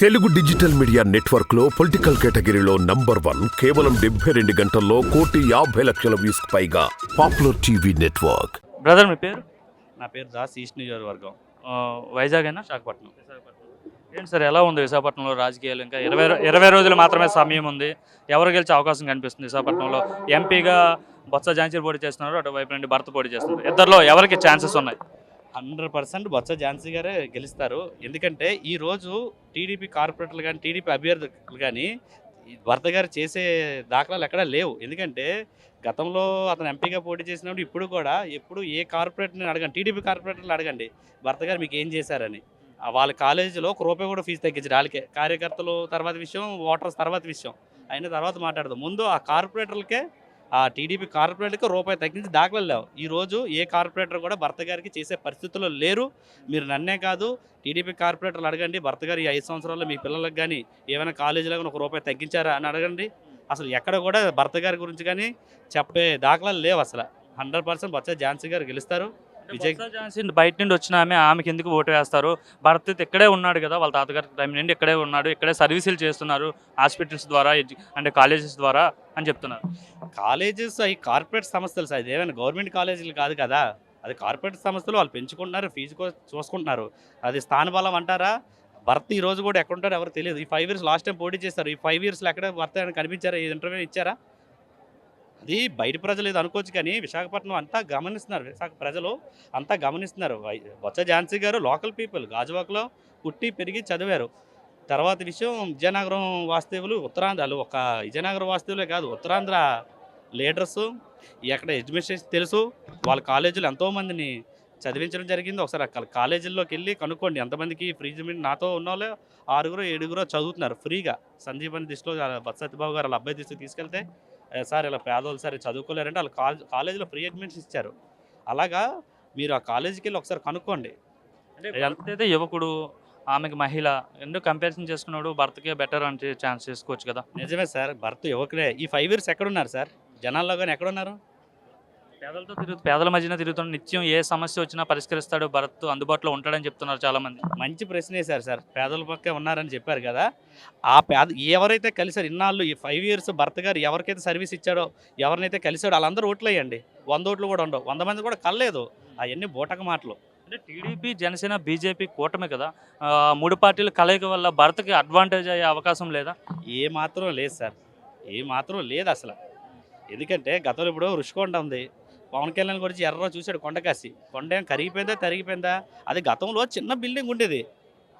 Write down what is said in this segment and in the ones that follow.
Telugu digital media నెట్వర్క్లో political కేటగిరీలో number one కేవలం డెబ్బై రెండు గంటల్లో కోటి యాభై లక్షల వ్యూస్ పైగా పాపులర్ టీవీ నెట్వర్క్. బ్రదర్ మీ పేరు? నా పేరు దాస్ ఈస్ట్ నియోజకవర్గం. ఆ, వైజాగ్ అయినా విశాఖపట్నం. ఏంటి సార్ ఎలా ఉంది విశాఖపట్నంలో రాజకీయాలు ఇంకా? ఇరవై రో- ఇరవై రోజులు మాత్రమే సమయం ఉంది. ఎవరు గెలిచే అవకాశం కనిపిస్తుంది విశాఖపట్నంలో? ఎంపీగా బొత్స ఝాన్సీ పోటీ చేస్తున్నారు అటువైపు నుండి భర్త పోటీ చేస్తున్నారు. ఇద్దరిలో ఎవరికి ఛాన్సెస్ ఉన్నాయి? హండ్రెడ్ పర్సెంట్ బొత్స ఝాన్సీ గారే గెలుస్తారు. ఎందుకంటే ఈరోజు టీడీపీ కార్పొరేటర్లు కానీ టీడీపీ అభ్యర్థులు కానీ భర్త గారు చేసే దాఖలాలు ఎక్కడా లేవు. ఎందుకంటే గతంలో అతను ఎంపీగా పోటీ చేసినప్పుడు ఇప్పుడు కూడా ఎప్పుడు ఏ కార్పొరేటర్ని అడగండి టీడీపీ కార్పొరేటర్లు అడగండి. భర్త గారు మీకు ఏం చేశారని. ఆ వాళ్ళ కాలేజీలో ఒక రూపాయి కూడా ఫీజు తగ్గించారు వాళ్ళకే కార్యకర్తలు తర్వాత విషయం ఓటర్స్ తర్వాత విషయం. అయిన తర్వాత మాట్లాడదాం. ముందు ఆ కార్పొరేటర్లకే ఆ టీడీపీ కార్పొరేటర్కి రూపాయి తగ్గించి దాఖలు లేవు. ఈ రోజు ఏ కార్పొరేటర్ కూడా భర్త గారికి చేసే పరిస్థితుల్లో లేరు. మీరు నన్నే కాదు టీడీపీ కార్పొరేటర్లు అడగండి భర్త గారు ఈ ఐదు సంవత్సరాల్లో మీ పిల్లలకు కానీ ఏమైనా కాలేజీలో కానీ ఒక రూపాయి తగ్గించారా అని అడగండి. అసలు ఎక్కడ కూడా భర్త గారి గురించి కానీ చెప్పే దాఖలాలు లేవు అసలు. హండ్రెడ్ పర్సెంట్ బొత్స ఝాన్సీ గారు గెలుస్తారు. విజయ్- ఝాన్సీ బయట నుండి వచ్చిన ఆమె ఆమెకి ఎందుకు ఓటు వేస్తారు? భర్త ఇక్కడే ఉన్నాడు కదా వాళ్ళ తాతగారి టైం నుండి ఇక్కడే ఉన్నాడు ఇక్కడే సర్వీసులు చేస్తున్నారు హాస్పిటల్స్ ద్వారా అంటే కాలేజెస్ ద్వారా అని చెప్తున్నారు. కాలేజెస్ అవి కార్పొరేట్ సంస్థలు సార్ ఇదేమైనా గవర్నమెంట్ కాలేజీలు కాదు కదా? అది కార్పొరేట్ సంస్థలు వాళ్ళు పెంచుకుంటున్నారు ఫీజు చూసుకుంటున్నారు. అది స్థానబలం అంటారా? భర్త ఈ రోజు కూడా ఎక్కడ ఉంటారో ఎవరు తెలియదు. ఈ ఫైవ్ ఇయర్స్ లాస్ట్ టైం పోటీ చేస్తారు ఈ ఫైవ్ ఇయర్స్లో ఎక్కడ భర్త ఏమైనా కనిపించారా? ఈ ఇంటర్వ్యూ ఇచ్చారా? అది బయట ప్రజలు ఏదో అనుకోవచ్చు కానీ విశాఖపట్నం అంతా గమనిస్తున్నారు. విశాఖ ప్రజలు అంతా గమనిస్తున్నారు. వై- బొత్స ఝాన్సీ గారు లోకల్ పీపుల్ గాజువాకలో పుట్టి పెరిగి చదివారు. తర్వాత విషయం విజయనగరం వాస్తవులు ఉత్తరాంధ్రలు. ఒక విజయనగరం వాస్తవులే కాదు ఉత్తరాంధ్ర లీడర్స్ ఎక్కడ అడ్మినిస్ట్రేషన్ తెలుసు. వాళ్ళ కాలేజీలు ఎంతోమందిని చదివించడం జరిగింది. ఒకసారి అక్కడ కాలేజీల్లోకి వెళ్ళి కనుక్కోండి ఎంతమందికి ఫ్రీ నాతో ఉన్న వాళ్ళు ఆరుగురు ఏడుగురు చదువుతున్నారు ఫ్రీగా. సంజీవని దృష్టిలో బత్సతిబాబు గారు వాళ్ళ అబ్బాయి దిశ తీసుకెళ్తే సార్ ఇలా పేదోళ్ళు సార్ చదువుకోలేరంటే వాళ్ళు కాలేజ్ కాలేజీలో ఫ్రీ అడ్మిషన్ ఇచ్చారు. అలాగా మీరు ఆ కాలేజీకి వెళ్ళి ఒకసారి కనుక్కోండి. అంటే అయితే యువకుడు ఆమెకి మహిళ ఎందుకు కంపారిజన్ చేసుకున్నాడు భర్తకే బెటర్ అంటే ఛాన్స్ చేసుకోవచ్చు కదా. నిజమే సార్ భర్త యువకుడే ఈ ఫైవ్ ఇయర్స్ ఎక్కడున్నారు సార్? జనాల్లో కానీ ఎక్కడున్నారు? పేదలతో తిరుగు పేదల మధ్యన తిరుగుతున్న నిత్యం ఏ సమస్య వచ్చినా పరిష్కరిస్తాడు భరత్ అందుబాటులో ఉంటాడని చెప్తున్నారు చాలా మంది మంచి ప్రశ్న వేశారు సార్. పేదల పక్కే ఉన్నారని చెప్పారు కదా. ఆ పేద ఎవరైతే కలిసారు ఇన్నాళ్ళు ఈ ఫైవ్ ఇయర్స్ భర్త గారు ఎవరికైతే సర్వీస్ ఇచ్చాడో ఎవరినైతే కలిసాడో వాళ్ళందరూ ఓట్లు వేయండి. వంద ఓట్లు కూడా ఉండవు. వంద మంది కూడా కలలేదు. అవన్నీ బూటక మాటలు. అంటే టీడీపీ జనసేన బీజేపీ కూటమి కదా. మూడు పార్టీల కలయిక వల్ల భరత్కి అడ్వాంటేజ్ అయ్యే అవకాశం లేదా? ఏ మాత్రం లేదు సార్. ఏ మాత్రం లేదు అసలు. ఎందుకంటే గతంలో ఇప్పుడు రుషికొండ ఉంది. పవన్ కళ్యాణ్ గురించి ఎర్ర చూశాడు కొండకాసి. కొండ ఏం కరిగిపోయిందా తరిగిపోయిందా? అది గతంలో చిన్న బిల్డింగ్ ఉండేది.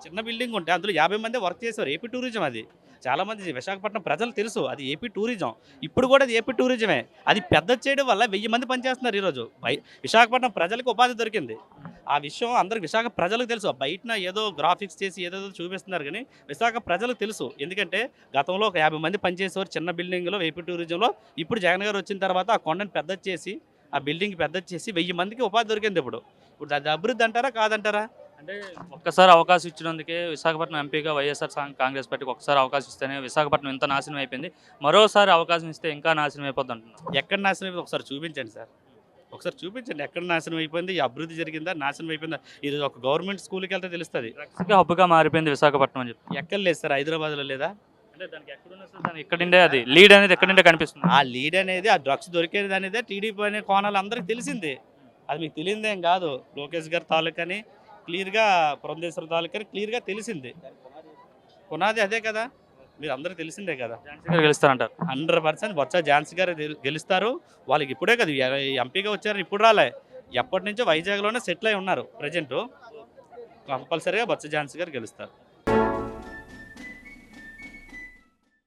చిన్న బిల్డింగ్ ఉంటే అందులో యాభై మంది వర్క్ చేసేవారు. ఏపీ టూరిజం అది. చాలామంది విశాఖపట్నం ప్రజలు తెలుసు అది ఏపీ టూరిజం. ఇప్పుడు కూడా అది ఏపీ టూరిజమే. అది పెద్ద చేయడం వల్ల వెయ్యి మంది పనిచేస్తున్నారు ఈరోజు. బై విశాఖపట్నం ప్రజలకు ఉపాధి దొరికింది. ఆ విషయం అందరికి విశాఖ ప్రజలకు తెలుసు. బయటన ఏదో గ్రాఫిక్స్ చేసి ఏదో చూపిస్తున్నారు కానీ విశాఖ ప్రజలకు తెలుసు. ఎందుకంటే గతంలో ఒక యాభై మంది పనిచేసేవారు చిన్న బిల్డింగ్లో ఏపీ టూరిజంలో. ఇప్పుడు జగన్ గారు వచ్చిన తర్వాత ఆ కొండను పెద్ద చేసి ఆ బిల్డింగ్ పెద్ద చేసి వెయ్యి మందికి ఉపాధి దొరికింది ఇప్పుడు. ఇప్పుడు అది అభివృద్ధి అంటారా కాదంటారా? అంటే ఒక్కసారి అవకాశం ఇచ్చినందుకే విశాఖపట్నం ఎంపీగా వైఎస్ఆర్ కాంగ్- కాంగ్రెస్ పార్టీకి ఒకసారి అవకాశం ఇస్తేనే విశాఖపట్నం ఇంత నాశనం అయిపోయింది. మరోసారి అవకాశం ఇస్తే ఇంకా నాశనం అయిపోద్ది అంటున్నారు. ఎక్కడ నాశనం అయిపోయింది? ఒకసారి చూపించండి సార్. ఒకసారి చూపించండి ఎక్కడ నాశనం అయిపోయింది? ఈ అభివృద్ధి జరిగిందా? నాశనం అయిపోయిందా? ఇది ఒక గవర్నమెంట్ స్కూల్కి వెళ్తే తెలుస్తుంది. హబ్గా మారిపోయింది విశాఖపట్నం అని చెప్పి. ఎక్కడ లేదు సార్ హైదరాబాద్లో లేదా? అంటే దానికి ఎక్కడున్నా సరే దాని ఎక్కడిండే అది లీడ్ అనేది ఎక్కడిండే కనిపిస్తుంది. ఆ లీడ్ అనేది ఆ డ్రగ్స్ దొరికేది అనేది టీడీపీ అనే కోణాలు అందరికీ తెలిసింది. అది మీకు తెలియదేం కాదు. లోకేష్ గారి తాలూకని క్లియర్గా పురంధేశ్వర తాలూకని క్లియర్గా తెలిసింది. పునాది అదే కదా. మీరు అందరూ తెలిసిందే కదా. గెలుస్తారంటారు. హండ్రెడ్ పర్సెంట్ బొత్స ఝాన్సీ గారు గెలు- గెలుస్తారు. వాళ్ళకి ఇప్పుడే కదా ఎంపీగా వచ్చారు ఇప్పుడు రాలే. ఎప్పటి నుంచో వైజాగ్లోనే సెటిల్ అయి ఉన్నారు. ప్రజెంట్ కంపల్సరీగా బొత్స ఝాన్సీ గారు గెలుస్తారు.